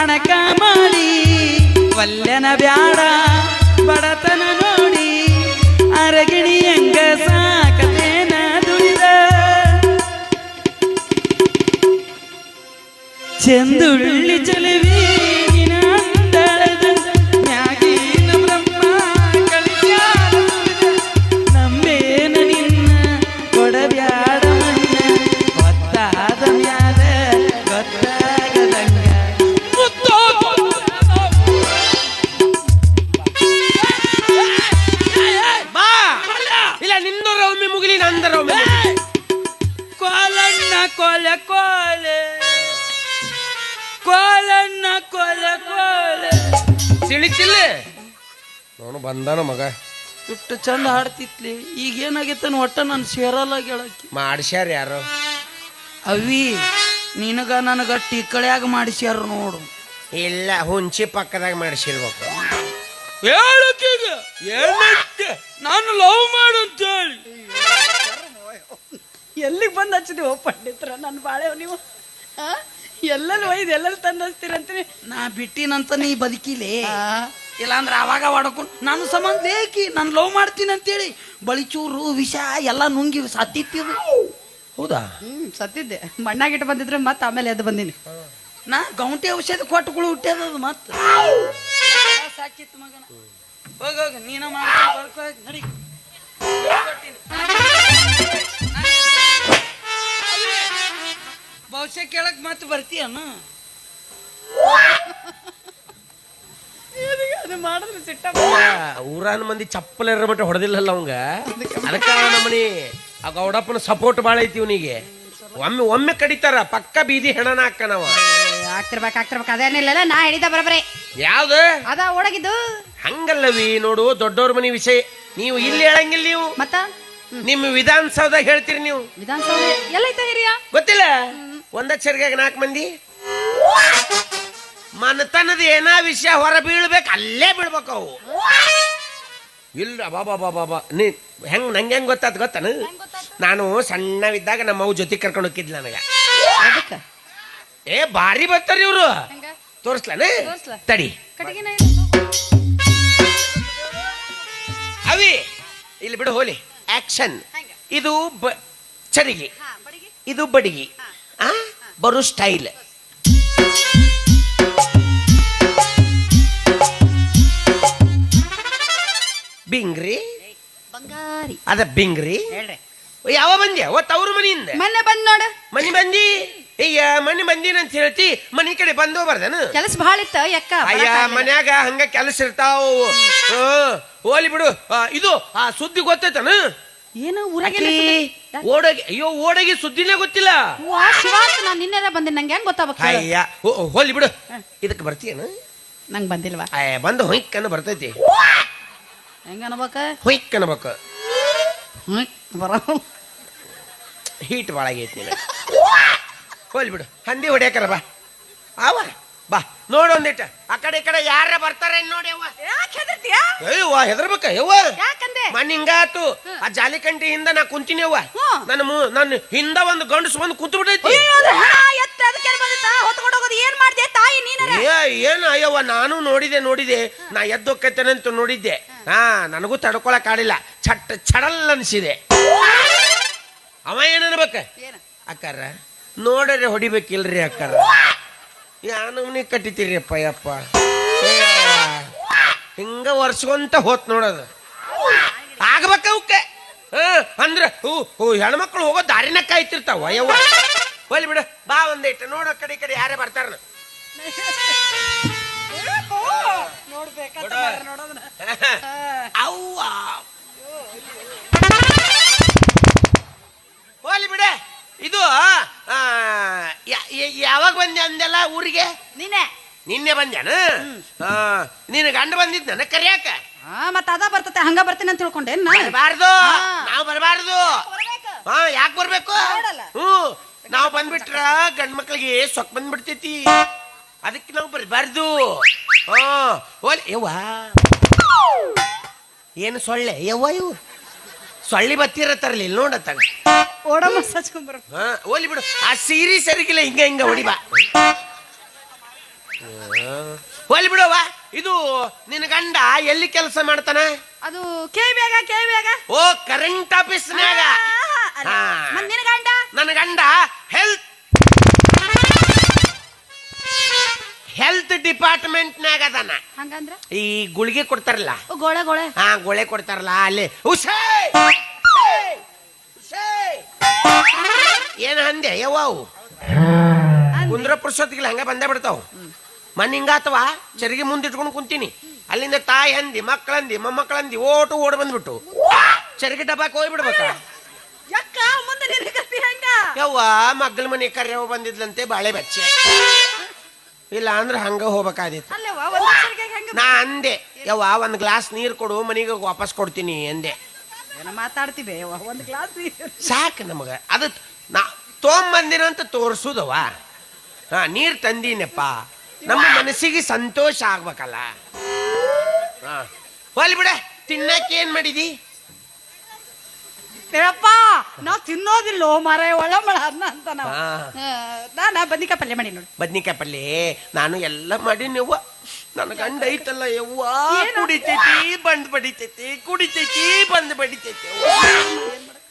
ಅಣಕ ಮಾಡಿ ವಲ್ಯನ ಬ್ಯಾಡ ಬಡತನ ನಿನ್ನ ರೌಮಿ ಮುಗಿಲಿ ನಂದ ರೌಮಿ ಮುಗಿಲಿ. ಕೋಲಣ್ಣ ಕೋಲೆ ಕೋಲೆ ಕೋಲಣ್ಣ ಕೊಲ ಕೋಲೆ. ಸಿಳಿತಿಲ್ಲ ಅವನು ಬಂದಾನ ಮಗ. ಇಷ್ಟು ಚಂದ ಹಾಡ್ತಿತ್ಲಿ. ಈಗ ಏನಾಗೈತನ ಒಟ್ಟ ನಾನು ಸೇರಲ್ಲ ಗೆಳಕಿ ಮಾಡ್ಸ್ಯಾರ ಯಾರು? ಅವಿ ನಿನಗ ನನಗ ಟಿಕ್ಕಳ್ಯಾಗ ಮಾಡಿಸ್ಯಾರ ನೋಡು. ಇಲ್ಲ ಹುಂಚಿ ಪಕ್ಕದಾಗ ಮಾಡಿಸಿರ್ಬೇಕು. ಹೇಳಕ್ಕೀಗ ನಾನು ಲವ್ ಮಾಡು ಅಂತ ಹೇಳಿ ಎಲ್ಲಿಗೆ ಬಂದು ಹಚ್ಚಿದೀವ ಪಂಡಿತ್ರ? ನನ್ನ ಬಾಳೆವ್ ನೀವು ಆ? ಎಲ್ಲೆಲ್ಲಿ ಒಯ್ದು ಎಲ್ಲೆಲ್ಲಿ ತಂದು ಹಚ್ತೀರಂತೀನಿ ನಾ ಬಿಟ್ಟಿನಂತ ನೀ ಬದುಕಿಲೆ. ಇಲ್ಲಾಂದ್ರೆ ಅವಾಗ ಹೊಡ್ಕೊಂಡು ನಾನು ಸಂಬಂಧ ಏಕಿ ನಾನು ಲವ್ ಮಾಡ್ತೀನಿ ಅಂತೇಳಿ. ಬಳಿಚೂರು ವಿಷ ಎಲ್ಲ ನುಂಗಿ ಸತ್ತಿತ್ತಿದು ಹೌದಾ? ಹ್ಮ್ ಸತ್ತಿದ್ದೆ. ಮಣ್ಣಾಗಿಟ್ಟು ಬಂದಿದ್ರೆ ಮತ್ತೆ ಆಮೇಲೆ ಎದ್ದು ಬಂದೀನಿ. ನಾ ಗೌಂಟಿ ಔಷಧ ಕೊಟ್ಟುಗಳು ಹುಟ್ಟ್ಯದ ಮತ್ತೆ. ಸಾಕಿತ್ತು ಮಗನ. ಹೋಗ ಹೋಗ ನೀನ ಮಾಡ್ಕೊ ಬರ್ಕೊ ನಡಿ. ಕೊಟ್ಟಿನಿ. ಬಹುಶಃ ಕೇಳಕ್ ಮತ್ತೆ ಬರ್ತೀಯನ? ಅದು ಮಾಡಿದ್ರೆ ಸಿಟ್ಟ ಊರಾನ ಮಂದಿ ಚಪ್ಪಲ್ ಇರೋ ಮಟ್ಟ ಹೊಡೆದಿಲ್ಲಲ್ಲ ಅವಂಗ? ಅದಕ್ಕ ನಮ್ಮನಿ ಆ ಗೌಡಪ್ಪನ ಸಪೋರ್ಟ್ ಭಾಳ ಐತಿ ಇವನಿಗೆ. ಒಮ್ಮೆ ಒಮ್ಮೆ ಕಡಿತಾರ ಪಕ್ಕ ಬೀದಿ ಹೆಣನ ಹಾಕನವ. ಆಗ್ತಿರ್ಬೇಕು ಆಗ್ತಿರ್ಬೇಕು ಅದೇನಿಲ್ಲಲ್ಲ ನಾ ಹೇಳಿದ ಬರಬರೇ ಯಾವ್ದು? ಅದ ಒಡಗಿದ್ದು ಹಂಗಲ್ಲವಿ ನೋಡು ದೊಡ್ಡವ್ರ ಮನಿ ವಿಷಯ. ನೀವು ಇಲ್ಲಿ ಹೇಳಂಗಿಲ್ಲ ನೀವು. ಮತ್ತ? ನಿಮ್ಮ ವಿಧಾನಸೌಧ ಹೇಳ್ತೀರಿ ನೀವು. ವಿಧಾನಸೌಧ ಎಲ್ಲೈತ ಹಿರಿಯ? ಗೊತ್ತಿಲ್ಲ? ಒಂದಕ್ಷರಿಗೆ ನಾಲ್ಕು ಮಂದಿ? ಮನತನದ ಏನ ವಿಷಯ ಹೊರ ಬೀಳ್ಬೇಕು ಅಲ್ಲೇ ಬೀಳ್ಬೇಕು ಅವು. ಇಲ್ಲ ಬಾಬಾ ಬಾಬಾ ಬಾ ನೀ ಹೆಂಗ್ ನಂಗೆ ಹೆಂಗ್ ಗೊತ್ತಾತ್ ಗೊತ್ತಾನ? ನಾನು ಸಣ್ಣವಿದ್ದಾಗ ನಮ್ಮ ಅವು ಜೊತೆ ಕರ್ಕೊಂಡು ಹೋಗಿದ್ಲ ನನಗ. ಅದಕ್ಕ? ಏ ಭಾರಿ ಬರ್ತಾರ ಇವರು. ತೋರಿಸ್ಲಾನ? ತೋರ್ಸ್ಲಾ? ತಡಿ. ಅವಿ ಇಲ್ಲಿ ಬಿಡು ಹೋಲಿ. ಆಕ್ಷನ್ ಇದು ಬ ಚರಿಗಿ. ಇದು ಬಡಿಗಿ. ಬರು ಸ್ಟೈಲ್. ಬಿಂಗ್ರಿ? ಬಂಗಾರಿ. ಅದ ಬಿಂಗ್ರಿ? ಹೇಳ್ರಿ. ಯಾವ ಬಂದ್ಯಾ? ಓ ತವ್ರ ಮನೆಯಿಂದ ಮೊನ್ನೆ ಬಂದ್ ನೋಡ. ಮನೆ ಬಂದಿ? ಅಯ್ಯ ಮನೆ ಬಂದಿನ ಅಂತ ಹೇಳ್ತಿ ಮನಿ ಕಡೆ ಬಂದು ಬರ್ದನು ಕೆಲಸ ಭಾಳ ಇತ್ತ ಯಕ್ಕ ಅಯ್ಯ ಮನ್ಯಾಗ ಹಂಗ ಕೆಲಸ ಇರ್ತಾವ. ಹೋಲಿ ಬಿಡು. ಆ, ಇದು ಆ ಸುದ್ದಿ ಗೊತ್ತೈತನ? ಏನು ಊರಾಗ ಓಡಗಿ ಅಯ್ಯೋ ಓಡಗಿ ಸುದ್ದಿನೇ ಗೊತ್ತಿಲ್ಲ. ಶಿವ ನಾನು ನಿನ್ನೆಲ್ಲ ಬಂದೆ ನಂಗೆ ಹೆಂಗ್ ಗೊತ್ತಾಗ್ಬೇಕು ಹೇಳು? ಅಯ್ಯ ಹೋಲಿ ಬಿಡು. ಇದಕ್ಕೆ ಬರ್ತೀಯೇನು? ನಂಗ್ ಬಂದಿಲ್ವಾ? ಅಯ್ಯ ಬಂದು ಹೊಯ್ಕನ್ನ ಬರ್ತೈತಿ. ಹೆಂಗ ಅನ್ಬೇಕ? ಹೊಯ್ಕ್ ಅನ್ಬೇಕು ಬರ ಬರೋ ಹೀಟ್ ಭಾಳ ಆಗೈತಿ ಹೋಲಿ ಬಿಡು. ಹಂದಿ ಹೊಡ್ಯಾಕರ ಬಾ. ಆವ. ಬಾ. ನೋಡು ಒಂದಿಟ್ಟ ಆ ಕಡೆ ಈ ಕಡೆ ಯಾರ ಬರ್ತಾರೆ ನೋಡಿ ಅವ್ವ. ಯಾಕೆ ಹೆದರ್ತೀಯ? ಅಯ್ಯವ್ವ ಹೆದರ್ಬೇಕ ಯವ್ವ ಯಾಕಂದೆ? ಮನ್ ಹಿಂಗಾತು ಆ ಜಾಲಿಕಂಟಿ ಹಿಂದ ನಾ ಕುಂತೀನಿ ಅವ್ವ. ಹ್ಮ್. ನನ್ನ ಮು- ನನ್ನ ಹಿಂದ ಒಂದು ಗಂಡಸು ಬಂದು ಕುಂತು ಬಿಟ್ಟೈತಿ ಅಯ್ಯೋ, ಅದು ಹಣ ಎತ್ತ ಅದಕ್ಕೆ ಬಂದಿತ್ತ? ಹೊತ್ಕೊಂಡು ಹೋಗೋದು ಏನ್ ಮಾಡ್ದೆ ತಾಯಿ ನೀನರ? ಏ ಏನು ಅಯ್ಯವ್ವ ನಾನು ನೋಡಿದೆ ನೋಡಿದೆ. ನಾ ಎದ್ದೊಕ್ಕೈತೇನಂತ ನೋಡಿದ್ದೆ. ಹಾ ನನಗೂ ತಡ್ಕೊಳಕ್ ಆಡಿಲ್ಲ. ಚಟ್ ಚಡಲ್ ಅನ್ಸಿದೆ. ಅವ ಏನನ್ಬೇಕ ಏನ? ಅಕ್ಕಾರ ನೋಡ್ರೆ ಹೊಡಿಬೇಕಿಲ್ರಿ ಅಕ್ಕಾರ. ಯಾ ನಮ್ನಿ ಕಟ್ಟಿತೀರಿ ಅಪ್ಪ ಯಪ್ಪ. ಹಿಂಗ ಒರ್ಸ್ಕೊಂತ ಹೋತ್ ನೋಡೋದು ಆಗ್ಬೇಕ ಅವಕ್ಕೆ ಅಂದ್ರೆ ಹೂ ಹೂ ಹೆಣ್ಮಕ್ಳು ಹೋಗೋ ದಾರಿನ ಕಾಯ್ತಿರ್ತಾವ ಯವ್ವ. ಹೋಲಿ ಬಿಡು ಬಾ ಒಂದಿಟ್ಟು ನೋಡೋ ಕಡೆ ಕಡೆ ಯಾರೇ ಬರ್ತಾರ ಅವ್ವ. ಹೋಲಿ ಬಿಡ. ಇದು ಯಾವಾಗ ಬಂದೆ ಅಂದೆಲ್ಲ ಊರಿಗೆ? ನೀನೆ ನಿನ್ನೆ ಬಂದ್ಯಾನ? ನಿನ್ನ ಗಂಡ ನನಗೆ ಕರಿಯಾಕ? ಮತ್ತ ಅದ ಬರ್ತತೆ ಹಂಗ ಬರ್ತೀನಿ ಅಂತ ತಿಳ್ಕೊಂಡೆ ಬರಬಾರ್ದು. ನಾವು ಬರಬಾರ್ದು. ಹಾ ಯಾಕೆ ಬರ್ಬೇಕು? ಹ್ಞೂ. ನಾವು ಬಂದ್ಬಿಟ್ರ ಗಂಡ ಮಕ್ಳಿಗೆ ಸೊಕ್ ಬಂದ್ಬಿಡ್ತೈತಿ. ಅದಕ್ಕೆ ನಾವು ಬರಬಾರ್ದು. ಹಾ. ಓಲ್ ಯವ್ವ. ಏನು ಸೊಳ್ಳೆ? ಯವ್ವ ಇವು ಸೊಳ್ಳಿ ಬತ್ತಿರ ತರಲಿ ನೋಡತ್ತಾಗ ಓಡ ಮಸಾಜ್ಕೊಂಬರ ಹಾ ಓಲಿ ಬಿಡು. ಆ ಸೀರೆ ಸರಿಗಿಲ್ಲ ಹಿಂಗ ಹಿಂಗ ಹೊಡಿಬಾ ಹೋಲಿ ಬಿಡವ್ವ ಇದು ನಿನ್ನ ಗಂಡ ಎಲ್ಲಿ ಕೆಲಸ ಮಾಡ್ತಾನ? ಅದು ಕೇ ಬೇಗ ಕೇ ಬೇಗ ಓ ಕರೆಂಟ್ ಆಫೀಸ್ನಾಗ ಹಾ. ಮತ್ ನಿನ್ ಗಂಡ? ನನ್ನ ಗಂಡ ಹೆಲ್ತ್ ಹೆಲ್ತ್ ಡಿಪಾರ್ಟ್ಮೆಂಟ್ನಾಗ ಅದಾನ. ಹಂಗಂದ್ರ? ಈ ಗುಳಿಗೆ ಕೊಡ್ತಾರಲ್ಲ. ಓ, ಗೋಳೆ ಗೋಳೆ. ಹಾ ಗೋಳೆ ಕೊಡ್ತಾರಲ್ಲ ಅಲ್ಲಿ. ಉಷೇ ಏನ್ ಹಂದೆ? ಯವ್ವಾವು ಕುಂದ್ರ ಪುರುಷೊತ್ತಿಗೆ ಹಂಗ ಬಂದೇ ಬಿಡ್ತಾವ. ಮನ್ ಹಿಂಗಾತವ ಚರಿಗೆ ಮುಂದೆ ಇಟ್ಕೊಂಡು ಕುಂತೀನಿ. ಅಲ್ಲಿಂದ ತಾಯಿ ಹಂದಿ ಮಕ್ಕಳಂದಿ ಮೊಮ್ಮಕ್ಕಳಂದಿ ಓಟು ಓಡ್ ಬಂದ್ಬಿಟ್ಟು. ಚರಿಗೆ ಡಬ್ಬಾಕ್ ಹೋಗ್ಬಿಡ್ಬೇಕ? ಮುಂದೆ ಹಂಗ. ಯವ್ವ ಮಗ್ಗಲ ಮನೆ ಕರ್ಯವ ಬಂದಿದ್ಲಂತೆ ಬಾಳೆ ಬಚ್ಚೆ. ಇಲ್ಲ ಅಂದ್ರೆ ಹಂಗ ಹೋಗ್ಬೇಕಾದಿತ್ತು ಅಲ್ಲವ ಒಂದ್ ಅಕ್ಷರಕ್ಕೆ ಹೆಂಗ ನಾ ಅಂದೆ ಯವ್ವ ಒಂದು ಗ್ಲಾಸ್ ನೀರು ಕೊಡು ಮನೆಗೆ ವಾಪಸ್ ಕೊಡ್ತೀನಿ ಅಂದೆ. ಏನ ಮಾತಾಡ್ತೀವಿ ಒಂದು ಒಂದ್ ಗ್ಲಾಸ್ ಸಾಕು ನಮಗ. ಅದು ನಾ ತೊಗೊಂಬಂದಿನ ಅಂತ ತೋರ್ಸುದವ ಹಾ ನೀರು ತಂದೀನಪ್ಪ. ನಮ್ಮ ಮನಸ್ಸಿಗೆ ಸಂತೋಷ ಆಗ್ಬೇಕಲ್ಲ. ಹಾ. ಹೋಲ್ ಬಿಡ ತಿನ್ನಕ್ಕೆ ಏನು ಮಾಡಿದಿ? ಹೇಳಪ್ಪ ನಾವ್ ತಿನ್ನೋದಿಲ್ಲ ಮಾರ ಒಳ ಮಳ ಅಂತ ನಾವು. ಹಾ. ನಾನ ಬದ್ನಿಕಾಯಿ ಪಲ್ಯ ಮಾಡಿ ನೋಡಿ. ಬದ್ನಿಕಾಯಿ ಪಲ್ಲೆ ನಾನು ಎಲ್ಲ ಮಾಡಿ ಯವ್ವ ನನ್ನ ಗಂಡ ಐತಲ್ಲ ಯವ್ವ. ಕುಡಿತೈತಿ ಬಂದ್ ಬಡಿತೈತಿ ಕುಡಿತೈತಿ ಬಂದ್ ಬಡಿತೈತಿ ಯವ್ವ.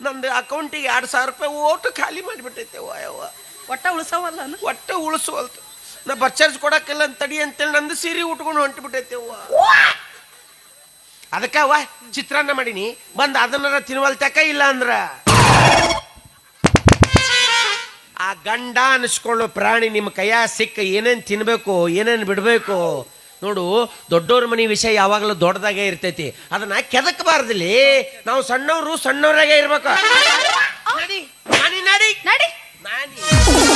ನಂದು ಅಕೌಂಟಿಗೆ ಎರಡ್ ಸಾವಿರ ರೂಪಾಯಿ ಓಟು ಖಾಲಿ ಮಾಡಿಬಿಟ್ಟೈತೆ ಯವ್ವ ಯವ್ವ. ಒಟ್ಟ ಉಳ್ಸವಲ್ಲ ಅನ್ನು. ಒಟ್ಟು ಉಳಿಸುವಲ್ತು ನಾ ಬರ್ಚಾರ್ಜ್ ಕೊಡಕ್ಕಿಲ್ಲ ಅಂತ ತಡಿ ಅಂತೇಳಿ ನಂದು ಸೀರೆ ಉಟ್ಕೊಂಡು ಹೊಂಟು ಬಿಟ್ಟೈತೆ ಅದಕ್ಕವ ಚಿತ್ರಾನ್ನ ಮಾಡೀನಿ. ಬಂದು ಅದನ್ನ ತಿನ್ವಲ್ತಕ ಇಲ್ಲ ಅಂದ್ರ. ಆ ಗಂಡ ಅನಿಸ್ಕೊಳ್ಳೋ ಪ್ರಾಣಿ ನಿಮ್ಮ ಕೈಯ ಸಿಕ್ಕ ಏನೇನು ತಿನ್ಬೇಕು ಏನೇನು ಬಿಡಬೇಕು ನೋಡು ದೊಡ್ಡವ್ರ ಮನೆ ವಿಷಯ ಯಾವಾಗಲೂ ದೊಡ್ಡದಾಗೆ ಇರ್ತೈತಿ. ಅದನ್ನ ಕೆದಕ್ಬಾರ್ದಿಲ್ಲಿ. ನಾವು ಸಣ್ಣವರು ಸಣ್ಣವರಾಗೆ ಇರ್ಬೇಕು. ನಡಿ. ನಡಿ.